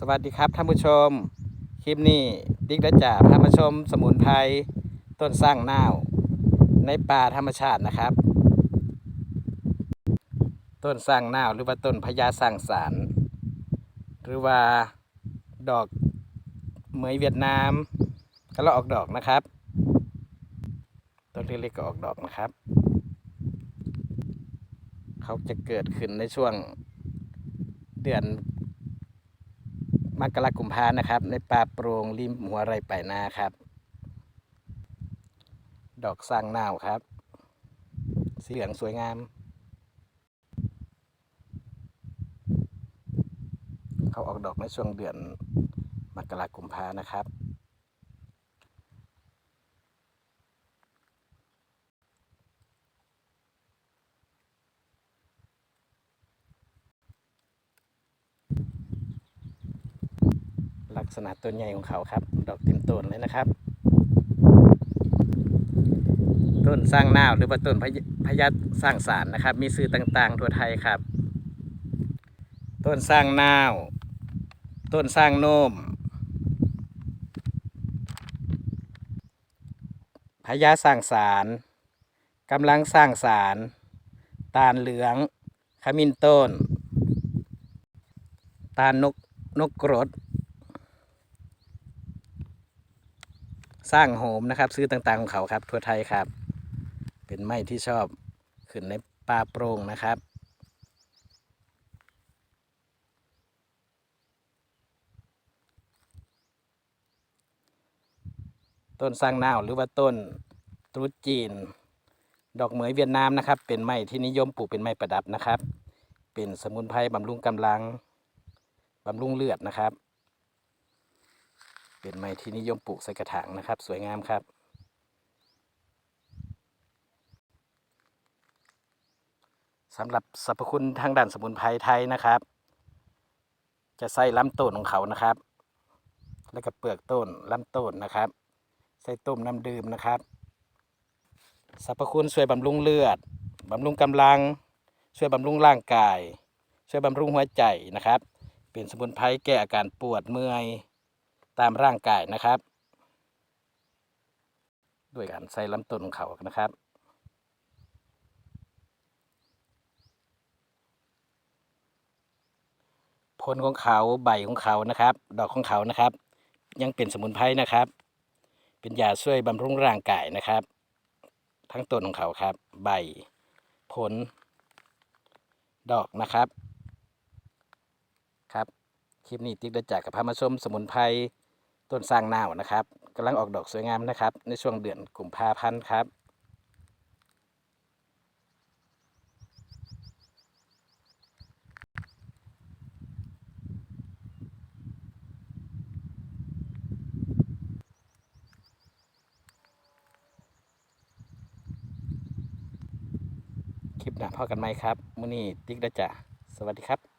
สวัสดีครับท่านผู้ชม คลิปนี้ติ๊กได้จ่าพามาชมสมุนไพรต้นสร้างนาว ในป่าธรรมชาตินะครับ ต้นสร้างนาวหรือว่าต้นพญาสร้างสาร หรือว่าดอกเหมยเวียดนามก็เราออกดอกนะครับ ต้นเล็กๆก็ออกดอกนะครับ เขาจะเกิดขึ้นในช่วงเดือน กรากุมภานะครับ ในป่าโปร่งริมหัวไรไปนาครับ ดอกสร้างนาวครับ สีเหลืองสวยงาม เขาออกดอกในช่วงเดือนมกรากุมภานะครับ กษณะต้นใหญ่ของเขาครับ ดอกเต็มต้นเลยนะครับ ต้นสร้างนาวหรือว่าต้นพญพยัสสร้างสารนะครับ มีสื่อต่างๆ ทั่วไทยครับ ต้นสร้างนาว ต้นสร้างโนมพญาสร้างสารกำลังสร้างสารตาลเหลือง ขมิ้นต้น ตาลนกนกกรด สร้างโหมนะครับ ซื้อต่างๆของเขาครับ ทั่วไทยครับ เป็นไม้ที่ชอบขึ้นในป่าโปร่งนะครับต้นสร้างนาวหรือว่าต้นตรุษจีน ดอกเหมยเวียดนามนะครับ เป็นไม้ที่นิยมปลูกเป็นไม้ประดับนะครับ เป็นสมุนไพรบำรุงกำลังบำรุงเลือดนะครับ เป็นไม้ที่นิยมปลูกใส่กระถางนะครับ สวยงามครับ สำหรับสรรพคุณทางด้านสมุนไพรไทยนะครับ จะใส่ลำต้นของเขานะครับ แล้วก็เปลือกต้นลำต้นนะครับ ใส่ต้มน้ำดื่มนะครับสรรพคุณช่วยบำรุงเลือด บำรุงกำลัง ช่วยบำรุงร่างกาย ช่วยบำรุงหัวใจนะครับ เป็นสมุนไพรแก้อาการปวดเมื่อย ตามร่างกายนะครับ ด้วยการใส่ลำต้นของเขานะครับผลของเขาใบของเขานะครับ ดอกของเขานะครับ ยังเป็นสมุนไพรนะครับ เป็นยาช่วยบำรุงร่างกายนะครับ ทั้งต้นของเขาครับ ใบ ผล ดอกนะครับครับ คลิปนี้ติ๊กได้จากกับพามาชมสมุนไพร ต้นสร้างนาวนะครับกำลังออกดอกสวยงามนะครับ ในช่วงเดือนกุมภาพันธ์ครับคลิปหน้าพอกันไหมครับมื้อนี้ติ๊กได้จ้ะสวัสดีครับ